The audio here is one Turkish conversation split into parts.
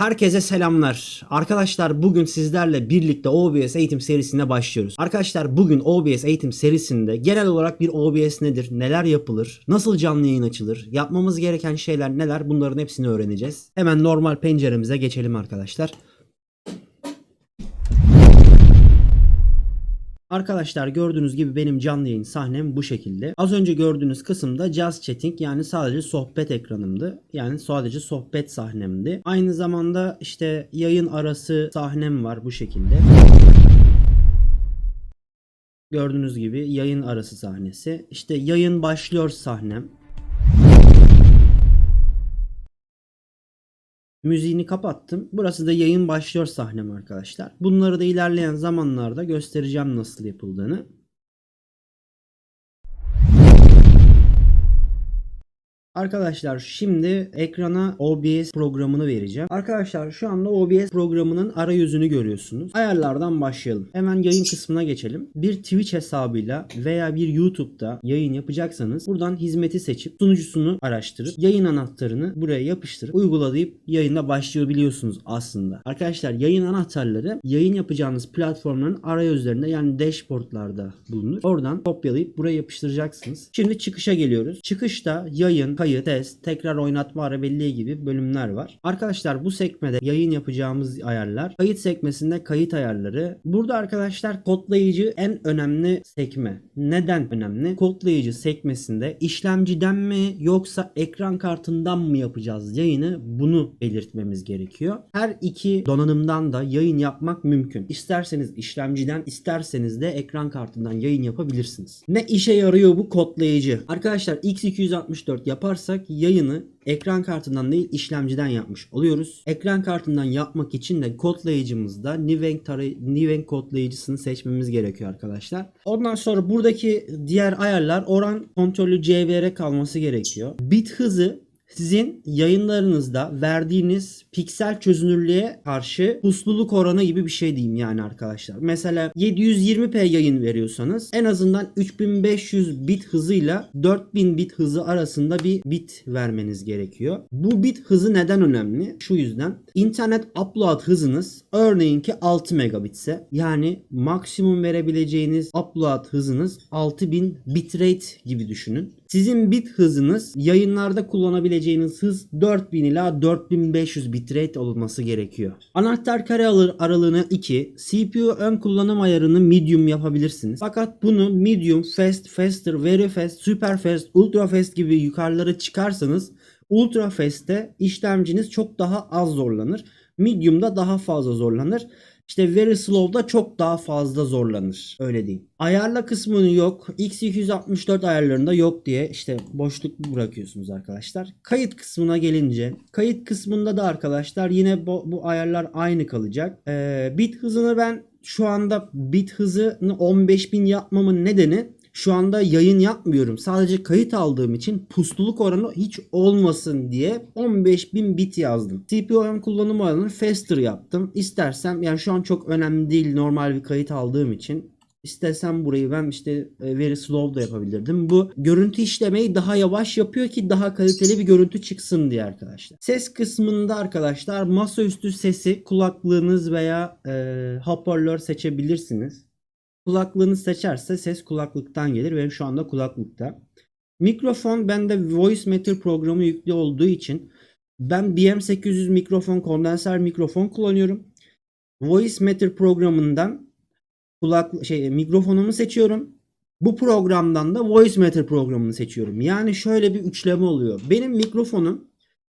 Herkese selamlar. Arkadaşlar bugün sizlerle birlikte OBS eğitim serisine başlıyoruz. Arkadaşlar bugün OBS eğitim serisinde genel olarak bir OBS nedir, neler yapılır, nasıl canlı yayın açılır, yapmamız gereken şeyler neler bunların hepsini öğreneceğiz. Hemen normal penceremize geçelim arkadaşlar. Arkadaşlar gördüğünüz gibi benim canlı yayın sahnem bu şekilde. Az önce gördüğünüz kısımda Just Chatting yani sadece sohbet ekranımdı. Yani sadece sohbet sahnemdi. Aynı zamanda işte yayın arası sahnem var bu şekilde. Gördüğünüz gibi yayın arası sahnesi. İşte yayın başlıyor sahnem. Müziğini kapattım. Burası da yayın başlıyor sahnem arkadaşlar. Bunları da ilerleyen zamanlarda göstereceğim nasıl yapıldığını. Arkadaşlar şimdi ekrana OBS programını vereceğim. Arkadaşlar şu anda OBS programının arayüzünü görüyorsunuz. Ayarlardan başlayalım. Hemen yayın kısmına geçelim. Bir Twitch hesabıyla veya bir YouTube'da yayın yapacaksanız buradan hizmeti seçip sunucusunu araştırıp yayın anahtarını buraya yapıştırıp uygulayıp yayına başlayabiliyorsunuz aslında. Arkadaşlar yayın anahtarları yayın yapacağınız platformların arayüzlerinde yani dashboardlarda bulunur. Oradan kopyalayıp buraya yapıştıracaksınız. Şimdi çıkışa geliyoruz. Çıkışta yayın, kayıt, test, tekrar oynatma ara belleği gibi bölümler var. Arkadaşlar bu sekmede yayın yapacağımız ayarlar. Kayıt sekmesinde kayıt ayarları. Burada arkadaşlar kodlayıcı en önemli sekme. Neden önemli? Kodlayıcı sekmesinde işlemciden mi yoksa ekran kartından mı yapacağız yayını? Bunu belirtmemiz gerekiyor. Her iki donanımdan da yayın yapmak mümkün. İsterseniz işlemciden, isterseniz de ekran kartından yayın yapabilirsiniz. Ne işe yarıyor bu kodlayıcı? Arkadaşlar X264 yaparsak yayını ekran kartından değil işlemciden yapmış oluyoruz. Ekran kartından yapmak için de kodlayıcımızda Nivenk, Nivenk kodlayıcısını seçmemiz gerekiyor arkadaşlar. Ondan sonra buradaki diğer ayarlar oran kontrolü CVR kalması gerekiyor. Bit hızı sizin yayınlarınızda verdiğiniz piksel çözünürlüğe karşı pusluluk oranı gibi bir şey diyeyim yani arkadaşlar. Mesela 720p yayın veriyorsanız en azından 3500 bit hızıyla 4000 bit hızı arasında bir bit vermeniz gerekiyor. Bu bit hızı neden önemli? Şu yüzden internet upload hızınız örneğin ki 6 megabitse yani maksimum verebileceğiniz upload hızınız 6000 bitrate gibi düşünün. Sizin bit hızınız yayınlarda kullanabileceğiniz hız 4000 ila 4500 bitrate olması gerekiyor. Anahtar kare aralığını 2, CPU ön kullanım ayarını medium yapabilirsiniz. Fakat bunu medium, fast, faster, very fast, super fast, ultra fast gibi yukarılara çıkarsanız ultra fast'te işlemciniz çok daha az zorlanır. Medium'da daha fazla zorlanır. İşte very slow'da çok daha fazla zorlanır. Öyle diyeyim. Ayarla kısmını yok. X264 ayarlarında yok diye işte boşluk bırakıyorsunuz arkadaşlar. Kayıt kısmına gelince kayıt kısmında da arkadaşlar yine bu, bu ayarlar aynı kalacak. Ee, bit hızını ben şu anda bit hızını 15000 yapmamın nedeni şu anda yayın yapmıyorum. Sadece kayıt aldığım için pusluluk oranı hiç olmasın diye 15.000 bit yazdım. CPU ön kullanım oranını faster yaptım. İstersem yani şu an çok önemli değil normal bir kayıt aldığım için. İstesem burayı ben işte e, very slow da yapabilirdim. Bu görüntü işlemeyi daha yavaş yapıyor ki daha kaliteli bir görüntü çıksın diye arkadaşlar. Ses kısmında arkadaşlar masaüstü sesi kulaklığınız veya e, hoparlör seçebilirsiniz. Kulaklığınız seçerse ses kulaklıktan gelir. Benim şu anda kulaklıkta. Mikrofon bende Voice Meter programı yüklü olduğu için ben BM800 mikrofon kondenser mikrofon kullanıyorum. Voice Meter programından kulak şey mikrofonumu seçiyorum. Bu programdan da Voice Meter programını seçiyorum. Yani şöyle bir üçleme oluyor. Benim mikrofonum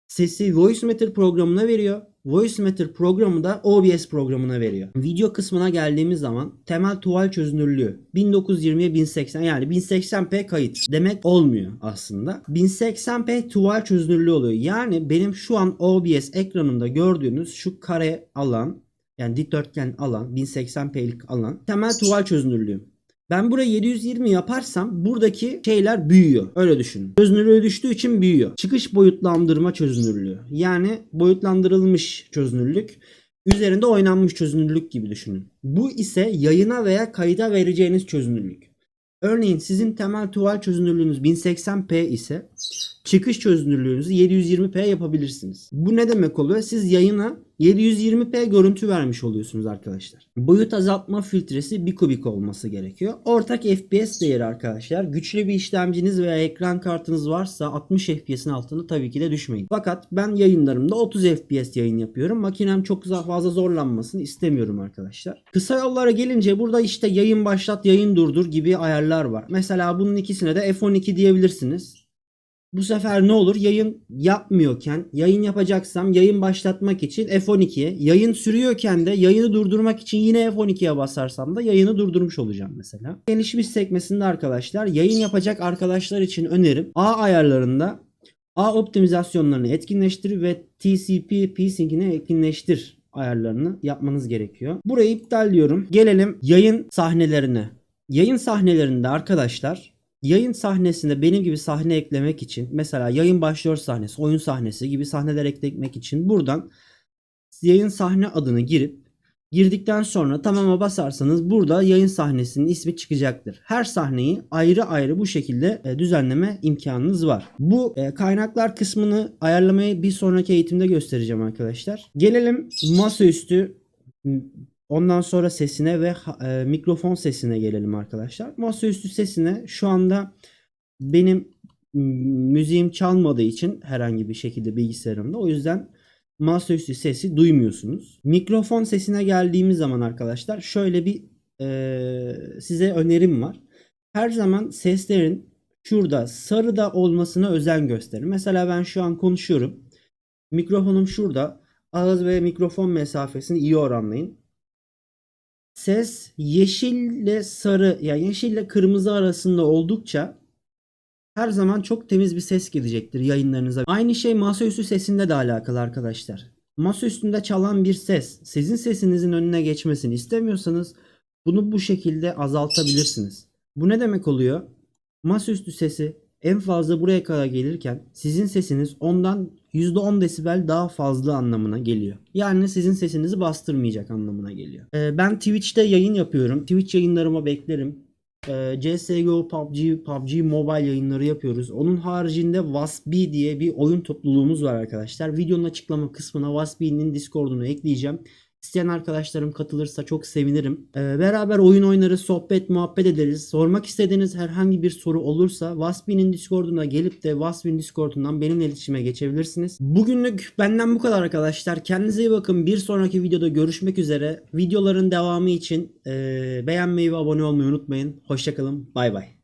sesi Voice Meter programına veriyor. Voice Meter programı da OBS programına veriyor. Video kısmına geldiğimiz zaman temel tuval çözünürlüğü 1920'ye 1080 yani 1080p kayıt demek olmuyor aslında. 1080p tuval çözünürlüğü oluyor. Yani benim şu an OBS ekranımda gördüğünüz şu kare alan yani dikdörtgen alan 1080p'lik alan temel tuval çözünürlüğü. Ben buraya 720 yaparsam buradaki şeyler büyüyor. Öyle düşünün. Çözünürlüğü düştüğü için büyüyor. Çıkış boyutlandırma çözünürlüğü. Yani boyutlandırılmış çözünürlük. Üzerinde oynanmış çözünürlük gibi düşünün. Bu ise yayına veya kayda vereceğiniz çözünürlük. Örneğin sizin temel tuval çözünürlüğünüz 1080p ise çıkış çözünürlüğünüzü 720p yapabilirsiniz. Bu ne demek oluyor? Siz yayına 720p görüntü vermiş oluyorsunuz arkadaşlar. Boyut azaltma filtresi 1 kubik olması gerekiyor. Ortak FPS değeri arkadaşlar. Güçlü bir işlemciniz veya ekran kartınız varsa 60 FPS'in altına tabii ki de düşmeyin. Fakat ben yayınlarımda 30 FPS yayın yapıyorum. Makinem çok fazla zorlanmasını istemiyorum arkadaşlar. Kısa yollara gelince burada işte yayın başlat, yayın durdur gibi ayarlar var. Mesela bunun ikisine de F12 diyebilirsiniz. Bu sefer ne olur? Yayın yapmıyorken, yayın yapacaksam yayın başlatmak için F12'ye, yayın sürüyorken de yayını durdurmak için yine F12'ye basarsam da yayını durdurmuş olacağım mesela. Gelişmiş sekmesinde arkadaşlar yayın yapacak arkadaşlar için önerim A ayarlarında A optimizasyonlarını etkinleştir ve TCP P-Sync'ini etkinleştir ayarlarını yapmanız gerekiyor. Burayı iptal diyorum. Gelelim yayın sahnelerine. Yayın sahnelerinde arkadaşlar yayın sahnesinde benim gibi sahne eklemek için mesela yayın başlıyor sahnesi, oyun sahnesi gibi sahneler eklemek için buradan yayın sahne adını girip girdikten sonra tamama basarsanız burada yayın sahnesinin ismi çıkacaktır. Her sahneyi ayrı ayrı bu şekilde e, düzenleme imkanınız var. Bu e, kaynaklar kısmını ayarlamayı bir sonraki eğitimde göstereceğim arkadaşlar. Gelelim masaüstü Ondan sonra sesine ve e, mikrofon sesine gelelim arkadaşlar. Masaüstü sesine şu anda benim müziğim çalmadığı için herhangi bir şekilde bilgisayarımda o yüzden masaüstü sesi duymuyorsunuz. Mikrofon sesine geldiğimiz zaman arkadaşlar şöyle bir e, size önerim var. Her zaman seslerin şurada sarıda olmasına özen gösterin. Mesela ben şu an konuşuyorum. Mikrofonum şurada. Ağız ve mikrofon mesafesini iyi oranlayın ses yeşille sarı ya yeşille kırmızı arasında oldukça her zaman çok temiz bir ses gidecektir yayınlarınıza. Aynı şey masaüstü sesinde de alakalı arkadaşlar. Masaüstünde çalan bir ses sizin sesinizin önüne geçmesini istemiyorsanız bunu bu şekilde azaltabilirsiniz. Bu ne demek oluyor? Masaüstü sesi en fazla buraya kadar gelirken sizin sesiniz ondan %10 desibel daha fazla anlamına geliyor. Yani sizin sesinizi bastırmayacak anlamına geliyor. Ee, ben Twitch'te yayın yapıyorum. Twitch yayınlarıma beklerim. Ee, CSGO, PUBG, PUBG Mobile yayınları yapıyoruz. Onun haricinde Wasp diye bir oyun topluluğumuz var arkadaşlar. Videonun açıklama kısmına Wasp'nin Discord'unu ekleyeceğim. İsteyen arkadaşlarım katılırsa çok sevinirim. Ee, beraber oyun oynarız, sohbet, muhabbet ederiz. Sormak istediğiniz herhangi bir soru olursa Waspi'nin Discord'una gelip de Waspi'nin Discord'undan benimle iletişime geçebilirsiniz. Bugünlük benden bu kadar arkadaşlar. Kendinize iyi bakın. Bir sonraki videoda görüşmek üzere. Videoların devamı için e, beğenmeyi ve abone olmayı unutmayın. Hoşçakalın. Bay bay.